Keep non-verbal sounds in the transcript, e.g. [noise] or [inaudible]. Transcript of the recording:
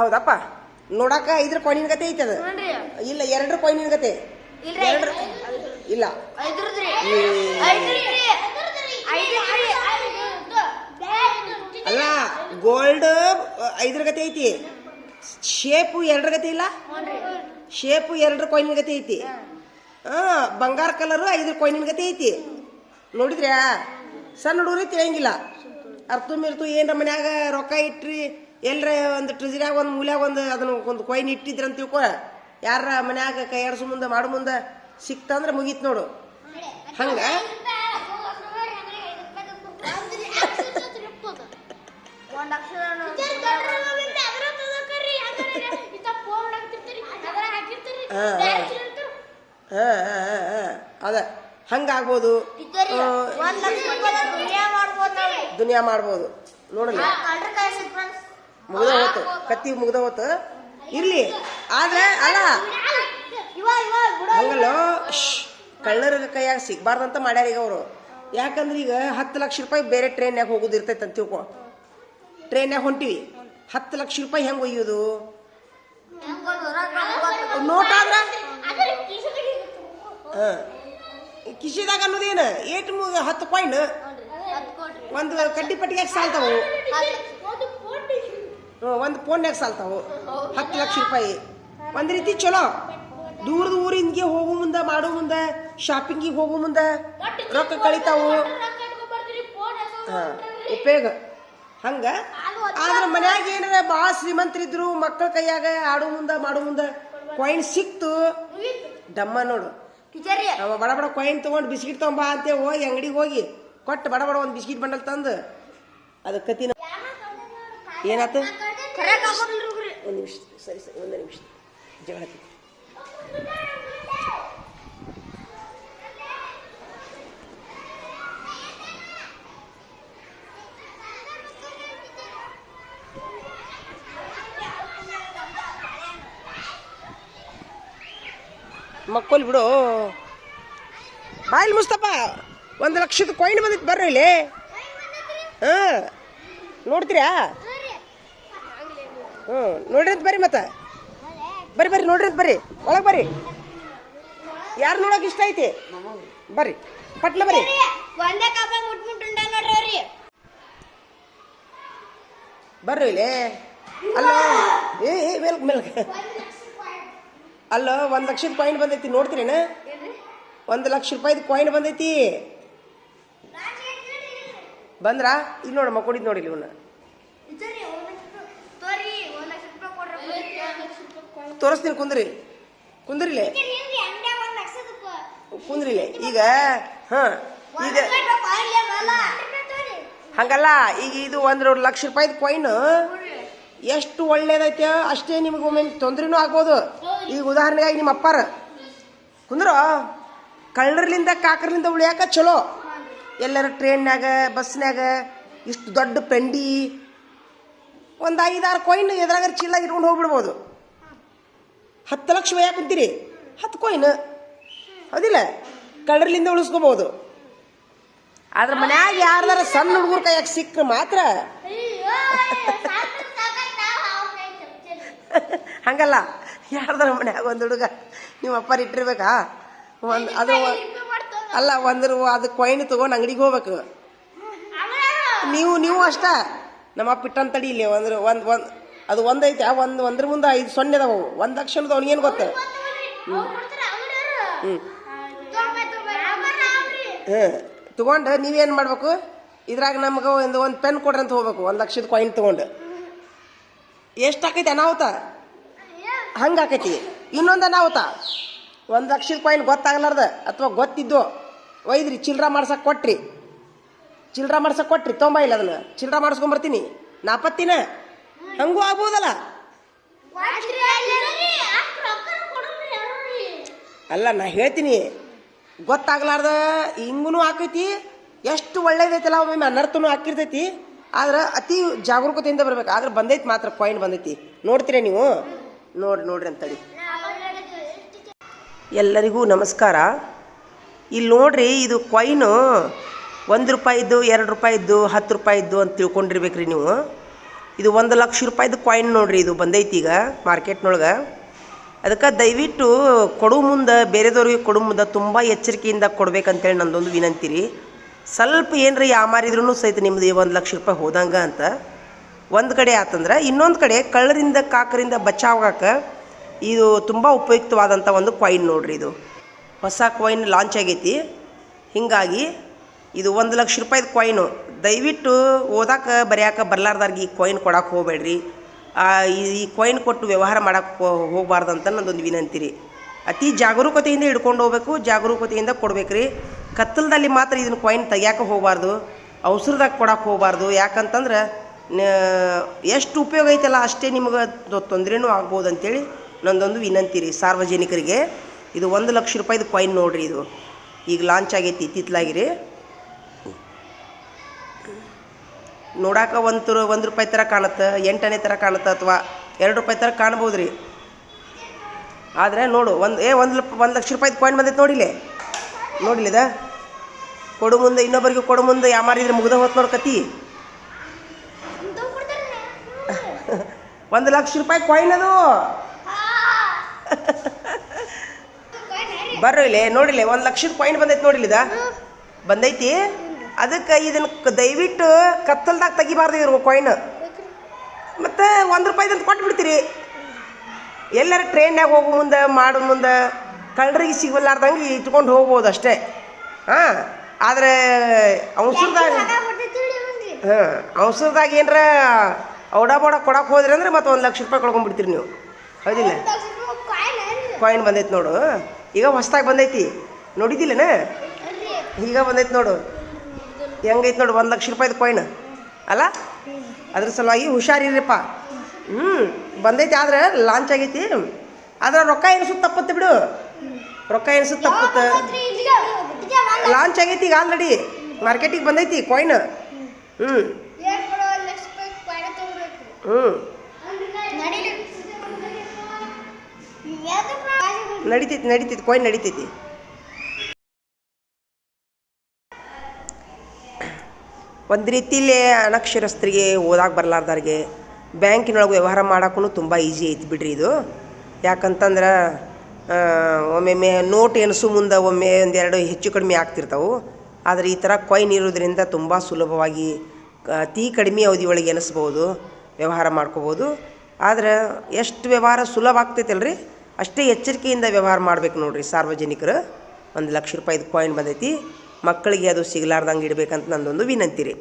ಹೌದಪ್ಪ. ನೋಡಾಕ ಐದ್ರ ಕಾಯಿನ್ ಗತೆ ಐತೆ ಅದು. ಇಲ್ಲ ಎರಡರ ಕಾಯಿನ್ ಗತೆ. ಇಲ್ಲ. ಅಲ್ಲ ಗೋಲ್ಡ್ ಐದ್ರ ಗತೆ ಐತಿ. ಶೇಪು ಎರಡರ ಗತೆ ಇಲ್ಲ? ಶೇಪು ಎರಡರ ಕಾಯಿನ್ ಗತೆ ಐತಿ. ಹಾ ಬಂಗಾರ ಕಲರು ಐದ್ರ ಕಾಯಿನ್ ಗತೆ ಐತಿ. ನೋಡಿದ್ರ್ಯಾ? ಸಣ್ಣ ಹುಡುಗರು ತಿಳಿಯಂಗಿಲ್ಲ ಅರ್ಥ ಮಿರ್ತು ಏನ್ರ ಮನ್ಯಾಗ ರೊಕ್ಕ ಇಟ್ರಿ. ಎಲ್ರ ಒಂದು ಟ್ರಿಜರ್ಯಾಗ ಒಂದು ಮೂಲ್ಯಾಗ ಒಂದು ಅದನ್ನ ಒಂದು ಕೊಯ್ನ್ ಇಟ್ಟಿದ್ರ ಅಂತ ತಿಳ್ಕೊ. ಯಾರ ಮನ್ಯಾಗ ಕೈ ಆಡ್ಸು ಮುಂದೆ ಮಾಡು ಮುಂದೆ ಸಿಕ್ತಂದ್ರೆ ಮುಗೀತು ನೋಡು. ಹಂಗೆ? ಅದ. ಹಂಗಾಗ್ಬೋದು ದುನಿಯಾ ಮಾಡ್ಬೋದು. ನೋಡಲ್ಲ? ಮುಗ್ದ ಕತ್ತಿ ಮುಗ್ದ ಇರ್ಲಿ, ಆದ್ರೆ, ಅಲ್ಲ. ಹಂಗಲ್ಲ ಕಳ್ಳರ ಕೈಯಾಗ ಸಿಗ್ಬಾರ್ದಂತ ಮಾಡ್ಯಾರ ಈಗ ಅವರು. ಯಾಕಂದ್ರೆ ಈಗ ಹತ್ತು ಲಕ್ಷ ರೂಪಾಯಿ ಬೇರೆ ಟ್ರೈನ್ಯಾಗ ಹೋಗೋದು ಇರ್ತೈತೆ ಅಂತ ತಿಳ್ಕೊ. ಟ್ರೈನ್ಯಾಗ ಹೊಂಟಿವಿ. ಹತ್ತು ಲಕ್ಷ ರೂಪಾಯಿ ಹೆಂಗೆ ಒಯ್ಯೋದು? ನೋಟ್ ಹಾಂ. ಕಿಶಿದಾಗ ಅನ್ನೋದೇನು? ಏಟ್ ಹತ್ತು ಪಾಯಿಂಟ್ ಒಂದು ಕಡ್ಡಿ ಪಟ್ಟಿಗೆ ಸಾಲ್ತಾವು. ಒಂದು ಫೋನ್ಯಾಗ ಸಾಲ್ತಾವು? ಹತ್ತು ಲಕ್ಷ ರೂಪಾಯಿ. ಒಂದು ರೀತಿ ಚಲೋ. ದೂರದ ಊರಿಂದಗೆ ಹೋಗು ಮುಂದೆ ಮಾಡೋ ಮುಂದೆ ಶಾಪಿಂಗಿಗೆ ಹೋಗೋ ಮುಂದೆ ರೊಕ್ಕ ಕಳಿತಾವು. ಹಾಂ ಉಪಯೋಗ. ಹಂಗೆ? ಆದ್ರೆ ಮನ್ಯಾಗ ಏನಾರ ಭಾಳ ಶ್ರೀಮಂತರಿದ್ರು ಮಕ್ಕಳ ಕೈಯಾಗ ಆಡೋ ಮುಂದೆ ಮಾಡೋ ಮುಂದೆ ಕಾಯಿನ್ ಸಿಕ್ತು. ಡಮ್ಮ ನೋಡು. ಅವ ಬಡ ಬಡ ಕಾಯಿನ್ ತೊಗೊಂಡು ಬಿಸ್ಕಿಟ್ ತೊಗೊಂಬಾ ಅಂತೇಳಿ ಹೋಗಿ ಅಂಗಡಿಗೆ ಹೋಗಿ ಕೊಟ್ಟು ಬಡ ಬಡ ಒಂದು ಬಿಸ್ಕಿಟ್ ಬಂಡಲ್ ತಂದು. ಅದು ಕತಿನ ಕಾಪಾಡ್ಲಿಲ್ರಿ ಒಂದು ನಿಮಿಷ ಸರಿ ಸರಿ ಒಂದು ನಿಮಿಷ. ಜಗಳ. ಮಕ್ಕಳು ಬಿಡು. ಬಾಯಿಲ್ ಮುಸ್ತಪ್ಪ ಒಂದು ಲಕ್ಷದ ಕೊಯ್ನ್ ಬಂದಿತ್ತು ಬರ್ರಿ ಇಲ್ಲಿ. ಹಾಂ ನೋಡ್ತೀರಾ? ಹ್ಞೂ ನೋಡ್ರಿ ಅಂತ ಬರ್ರಿ ಮತ್ತೆ. ಬರ್ರಿ ಬರ್ರಿ ನೋಡ್ರಿ ಅಂತ ಬರ್ರಿ. ಒಳಗೆ ಬರ್ರಿ. ಯಾರು ನೋಡೋಕೆ ಇಷ್ಟ ಐತಿ? ಬರ್ರಿ. ಪಟ್ಲ ಬರ್ರಿ. ಬರ್ರಿ ಇಲ್ಲಿ. ಅಲ್ಲೋ ಏ ಏ ಮೇಲ್ ಅಲ್ಲೋ ಅಲ್ಲ ಒಂದು ಲಕ್ಷದ ಕಾಯಿನ್ ಬಂದೈತಿ ನೋಡ್ತೀರೇನ? ಒಂದು ಲಕ್ಷ ರೂಪಾಯಿದು ಕಾಯಿನ್ ಬಂದೈತಿ. ಬಂದ್ರಾ? ಇಲ್ಲಿ ನೋಡಮ್ಮ ಕೊಡಿದ್ ನೋಡಿ ಇಲ್ಲಿ ಇವನ್ನ ಟೀಚರಿ ಒಂದ್ ಲಕ್ಷ ರೂಪಾಯಿ ತೋರಿ ಒಂದ್ ಲಕ್ಷ ರೂಪಾಯಿ ಕೊಡ್ರಿ ತೋರಿಸ್ತೀನಿ ಕುಂದ್ರಿ. ಕುಂದ್ರಿಲೆ. ಕುಂದ್ರಿಲೆ. ಈಗ ಹಾಂ ಈಗ ಹಂಗಲ್ಲ ಈಗ ಇದು ಒಂದು ಲಕ್ಷ ರೂಪಾಯಿದ ಕಾಯಿನ್ ಎಷ್ಟು ಒಳ್ಳೇದೈತೆ ಅಷ್ಟೇ ನಿಮಗೆ ಒಮ್ಮೆ ತೊಂದ್ರೆನೂ ಆಗ್ಬೋದು. ಈಗ ಉದಾಹರಣೆಗಾಗಿ ನಿಮ್ಮ ಅಪ್ಪಾರ. ಕುಂದ್ರೋ? ಕಳ್ಳರ್ಲಿಂದ ಕಾಕರ್ಲಿಂದ ಉಳಿಯಾಕ ಚಲೋ. ಎಲ್ಲರ ಟ್ರೈನ್ನಾಗ ಬಸ್ನಾಗ ಇಷ್ಟು ದೊಡ್ಡ ಪೆಂಡಿ ಒಂದು ಐದಾರು ಕೊಯ್ನ್ ಎದ್ರಾಗ ಚೀಲ ಇಟ್ಕೊಂಡು ಹೋಗ್ಬಿಡ್ಬೋದು. ಹತ್ತು ಲಕ್ಷ ಒಯ್ಯಾಕ ಕುಂತೀರಿ ಹತ್ತು ಕಾಯಿನ್ ಹೌದಿಲ್ಲ? ಕಳ್ಳರ್ಲಿಂದ ಉಳಿಸ್ಕೋಬೋದು. ಆದ್ರೆ ಮನ್ಯಾಗ ಯಾರ್ದಾರ ಸಣ್ಣ ಹುಡುಗರ ಕೈಯಾಗ ಸಿಕ್ಕ ಮಾತ್ರ. [laughs] ಹಂಗಲ್ಲ. ಯಾರ್ದಾರ ಮನ್ಯಾಗ ಒಂದು ಹುಡುಗ ನೀವು ಅಪ್ಪಾರ ಇಟ್ಟಿರ್ಬೇಕಾ? ಒಂದು ಅದು ಅಲ್ಲ ಒಂದು ಅದು ಕೊಯ್ನ ತೊಗೊಂಡು ಅಂಗಡಿಗೆ ಹೋಗ್ಬೇಕು. ನೀವು ನೀವು ಅಷ್ಟ. ನಮ್ಮ ಅಪ್ಪ ಇಟ್ಟಂತ ತಡಿ ಇಲ್ಲಿ ಒಂದು ಒಂದು ಒಂದು ಅದು ಒಂದೈತೆ ಒಂದು ಒಂದ್ರ ಮುಂದೆ ಐದು ಸೊನ್ನೆ ಅದಾವು. ಒಂದು ಅಕ್ಷರದ ಅವ್ನಿಗೇನು ಗೊತ್ತು? ಹ್ಞೂ ಹ್ಞೂ ತೊಗೊಂಡು ನೀವೇನು ಮಾಡಬೇಕು? ಇದ್ರಾಗ ನಮ್ಗೆ ಒಂದು ಒಂದು ಪೆನ್ ಕೊಡ್ರಿ ಅಂತ ಹೋಗ್ಬೇಕು ಒಂದು ಲಕ್ಷದ ಕಾಯಿನ್ ತೊಗೊಂಡು. ಎಷ್ಟು ಆಕೈತಿ ಅನಾಹುತ? ಹಂಗೆ ಆಕೈತಿ. ಇನ್ನೊಂದು ಅನಾಹುತ. ಒಂದು ಲಕ್ಷದ ಕಾಯಿನ್ ಗೊತ್ತಾಗಲಾರ್ದ ಅಥವಾ ಗೊತ್ತಿದ್ದು ಒಯ್ದ್ರಿ ಚಿಲ್ರ ಮಾಡ್ಸಕ್ಕೆ ಕೊಟ್ರಿ. ಚಿಲ್ರ ಮಾಡ್ಸಕ್ಕೆ ಕೊಟ್ರಿ ತೊಂಬ ಇಲ್ಲ ಅದನ್ನು. ಚಿಲ್ರ ಮಾಡಿಸ್ಕೊಂಬರ್ತೀನಿ. ನಾಪತ್ತಿನ? ಹಂಗೂ ಆಗ್ಬೋದಲ್ಲ? ಅಲ್ಲ, ನಾ ಹೇಳ್ತೀನಿ. ಗೊತ್ತಾಗ್ಲಾರ್ದ ಹಿಂಗೂ ಆಕೈತಿ, ಎಷ್ಟು ಒಳ್ಳೇದೈತಲ್ಲ ಒಮ್ಮೆ ಅನರ್ಥನೂ ಹಾಕಿರ್ತೈತಿ ಆದ್ರೆ ಅತಿ ಜಾಗರೂಕತೆಯಿಂದ ಬರ್ಬೇಕು. ಆದ್ರೆ ಬಂದೈತಿ ಮಾತ್ರ ಕಾಯಿನ್ ಬಂದೈತಿ. ನೋಡ್ತೀರ ನೀವು? ನೋಡ್ರಿ ನೋಡ್ರಿ ಅಂತೇಳಿ. ಎಲ್ಲರಿಗೂ ನಮಸ್ಕಾರ. ಇಲ್ಲಿ ನೋಡ್ರಿ, ಇದು ಕಾಯಿನು ಒಂದು ರೂಪಾಯಿದ್ದು, ಎರಡು ರೂಪಾಯಿದ್ದು, ಹತ್ತು ರೂಪಾಯಿದ್ದು ಅಂತ ತಿಳ್ಕೊಂಡಿರ್ಬೇಕ್ರಿ ನೀವು. ಇದು ಒಂದು ಲಕ್ಷ ರೂಪಾಯಿದು ಕಾಯಿನ್ ನೋಡ್ರಿ, ಇದು ಬಂದೈತಿ ಈಗ ಮಾರ್ಕೆಟ್ನೊಳಗೆ. ಅದಕ್ಕೆ ದಯವಿಟ್ಟು ಕೊಡು ಮುಂದೆ, ಬೇರೆದವ್ರಿಗೆ ಕೊಡು ಮುಂದೆ ತುಂಬ ಎಚ್ಚರಿಕೆಯಿಂದ ಕೊಡ್ಬೇಕಂತೇಳಿ ನಂದೊಂದು ವಿನಂತಿ ರೀ. ಸ್ವಲ್ಪ ಏನ್ರಿ ಯಾಮಾರಿದ್ರೂ ಸಹಿತ ನಿಮ್ದು ಒಂದು ಲಕ್ಷ ರೂಪಾಯಿ ಹೋದಂಗೆ ಅಂತ. ಒಂದು ಕಡೆ ಆತಂದ್ರೆ, ಇನ್ನೊಂದು ಕಡೆ ಕಳ್ಳರಿಂದ ಕಾಕರಿಂದ ಬಚಾವಾಗಕ್ಕೆ ಇದು ತುಂಬ ಉಪಯುಕ್ತವಾದಂಥ ಒಂದು ಕಾಯಿನ್ ನೋಡ್ರಿ ಇದು. ಹೊಸ ಕಾಯಿನ್ ಲಾಂಚ್ ಆಗೈತಿ. ಹೀಗಾಗಿ ಇದು ಒಂದು ಲಕ್ಷ ರೂಪಾಯಿದು ಕಾಯಿನು ದಯವಿಟ್ಟು ಓದಾಕ ಬರೆಯಕ್ಕೆ ಬರ್ಲಾರ್ದಾರ್ಗೆ ಈ ಕಾಯಿನ್ ಕೊಡಕ್ಕೆ ಹೋಗ್ಬೇಡ್ರಿ. ಈ ಕಾಯಿನ್ ಕೊಟ್ಟು ವ್ಯವಹಾರ ಮಾಡಕ್ಕೆ ಹೋಗಬಾರ್ದು ಅಂತ ನಂದೊಂದು ವಿನಂತಿ ರೀ ಅತಿ ಜಾಗರೂಕತೆಯಿಂದ ಹಿಡ್ಕೊಂಡು ಹೋಗ್ಬೇಕು, ಜಾಗರೂಕತೆಯಿಂದ ಕೊಡ್ಬೇಕು ರೀ ಕತ್ತಲದಲ್ಲಿ ಮಾತ್ರ ಇದನ್ನು ಕಾಯಿನ್ ತೆಗ್ಯಾಕೆ ಹೋಗಬಾರ್ದು. ಅವಸರದಾಗ ಕೊಡಕ್ಕೆ ಹೋಗಬಾರ್ದು. ಯಾಕಂತಂದ್ರೆ ಎಷ್ಟು ಉಪಯೋಗ ಐತಲ್ಲ ಅಷ್ಟೇ ನಿಮ್ಗೆ ತೊಂದರೆನೂ ಆಗ್ಬೋದು ಅಂತೇಳಿ ನಂದೊಂದು ವಿನಂತಿ ರೀ ಸಾರ್ವಜನಿಕರಿಗೆ. ಇದು ಒಂದು ಲಕ್ಷ ರೂಪಾಯಿದು ಕಾಯಿನ್ ನೋಡ್ರಿ ಇದು. ಈಗ ಲಾಂಚ್ ಆಗೈತಿ ಇತ್ತಿತ್ಲಾಗಿರಿ ನೋಡಾಕ ಒಂದು ಒಂದು ರೂಪಾಯಿ ಥರ ಕಾಣುತ್ತೆ ಎಂಟನೇ ಥರ ಕಾಣುತ್ತೆ ಅಥವಾ ಎರಡು ರೂಪಾಯಿ ಥರ ಕಾಣ್ಬೋದು ರೀ ಆದರೆ ನೋಡು ಒಂದು ಏ ಒಂದು ಒಂದು ಲಕ್ಷ ರೂಪಾಯಿದು ಕಾಯಿನ್ ಬಂದೈತೆ ನೋಡಿಲೆ ನೋಡಿಲಿದ ಕೊಡು ಮುಂದೆ ಇನ್ನೊಬ್ಬರಿಗೆ ಕೊಡು ಮುಂದೆ ಯಾಮಾರಿದ್ರೆ ಮುಗ್ದ ಹೋತ್ ನೋಡ್ಕತ್ತಿ ಕತಿ. ಒಂದು ಲಕ್ಷ ರೂಪಾಯಿ ಕಾಯಿನ್ ಅದು. ಬರ್ರಿ ಇಲ್ಲಿ ನೋಡಿಲ್ಲ ಒಂದು ಲಕ್ಷದ ಕಾಯಿನ್ ಬಂದೈತೆ ನೋಡಿಲಿದ ಬಂದೈತಿ? ಅದಕ್ಕೆ ಇದನ್ನ ದಯವಿಟ್ಟು ಕತ್ತಲ್ದಾಗ ತೆಗಿಬಾರ್ದು ಇವ್ರು ಕಾಯಿನ್ ಮತ್ತು ಒಂದು ರೂಪಾಯಿದಂತ ಕೊಟ್ಟು ಬಿಡ್ತೀರಿ ಎಲ್ಲರ ಟ್ರೈನ್ಯಾಗ ಹೋಗೋ ಮುಂದೆ ಮಾಡೋ ಮುಂದೆ ಕಳ್ಳರಿಗೆ ಸಿಗಲಾರ್ದಂಗೆ ಇಟ್ಕೊಂಡು ಹೋಗ್ಬೋದು ಅಷ್ಟೇ. ಹಾಂ ಆದರೆ ಅವಸರದಾಗ ಹಾಂ ಅವಸರದಾಗ ಏನರ ಔಡಾ ಬೋಡ ಕೊಡಕ್ಕೆ ಹೋದ್ರಿ ಅಂದ್ರೆ ಮತ್ತೆ ಒಂದು ಲಕ್ಷ ರೂಪಾಯಿ ಕಳ್ಕೊಂಡ್ಬಿಡ್ತೀರಿ ನೀವು. ಹೌದಿಲ್ಲ? ಕಾಯಿನ್ ಬಂದೈತಿ ನೋಡು. ಈಗ ಹೊಸ್ದಾಗಿ ಬಂದೈತಿ. ನೋಡಿದ್ದಿಲ್ಲನ? ಈಗ ಬಂದೈತಿ ನೋಡು. ಹೆಂಗೈತಿ ನೋಡು, ಒಂದು ಲಕ್ಷ ರೂಪಾಯಿದು ಕಾಯಿನ್ ಅಲ್ಲ? ಅದ್ರ ಸಲುವಾಗಿ ಹುಷಾರಿರಿಪ್ಪ ಹ್ಞೂ ಬಂದೈತಿ ಆದ್ರೆ ಲಾಂಚ್ ಆಗೈತಿ. ಆದ್ರೆ ರೊಕ್ಕ ಎನ್ಸುತ್ತೆ ತಪ್ಪತ್ತೆ ಬಿಡು. ರೊಕ್ಕ ಎನ್ಸುತ್ತೆ ತಪ್ಪತ್ತೆ? ಲಾಂಚ್ ಆಗೈತಿ ಈಗ ಆಲ್ರೆಡಿ ಮಾರ್ಕೆಟಿಗೆ ಬಂದೈತಿ ಕಾಯಿನ್ ಹ್ಞೂ ಹ್ಞೂ ನಡಿತೈತಿ ನಡಿತೈತಿ ಕಾಯಿನ್ ನಡಿತೈತಿ. ಒಂದು ರೀತಿಲಿ ಅನಕ್ಷರಸ್ಥರಿಗೆ ಓದಾಗ ಬರಲಾರ್ದವ್ರಿಗೆ, ಬ್ಯಾಂಕಿನೊಳಗೆ ವ್ಯವಹಾರ ಮಾಡೋಕ್ಕೂ ತುಂಬ ಈಸಿ ಐತಿ ಬಿಡ್ರಿ ಇದು. ಯಾಕಂತಂದ್ರೆ ಒಮ್ಮೊಮ್ಮೆ ನೋಟ್ ಎನಿಸು ಮುಂದೆ ಒಮ್ಮೆ ಒಂದೆರಡು ಹೆಚ್ಚು ಕಡಿಮೆ ಆಗ್ತಿರ್ತಾವೆ. ಆದರೆ ಈ ಥರ ಕೊಯ್ನ್ ಇರೋದ್ರಿಂದ ತುಂಬ ಸುಲಭವಾಗಿ ಅತೀ ಕಡಿಮೆ ಅವಧಿಯೊಳಗೆ ಎನಿಸ್ಬೋದು ವ್ಯವಹಾರ ಮಾಡ್ಕೋಬೋದು. ಆದರೆ ಎಷ್ಟು ವ್ಯವಹಾರ ಸುಲಭ ಆಗ್ತೈತಲ್ರಿ? ಅಷ್ಟೇ ಎಚ್ಚರಿಕೆಯಿಂದ ವ್ಯವಹಾರ ಮಾಡ್ಬೇಕು ನೋಡಿರಿ ಸಾರ್ವಜನಿಕರು. ಒಂದು ಲಕ್ಷ ರೂಪಾಯಿದು ಕಾಯಿನ್ ಬಂದೈತಿ. ಮಕ್ಕಳಿಗೆ ಅದು ಸಿಗಲಾರ್ದಂಗೆ ಇಡಬೇಕಂತ ನಂದೊಂದು ವಿನಂತಿ ರೀ.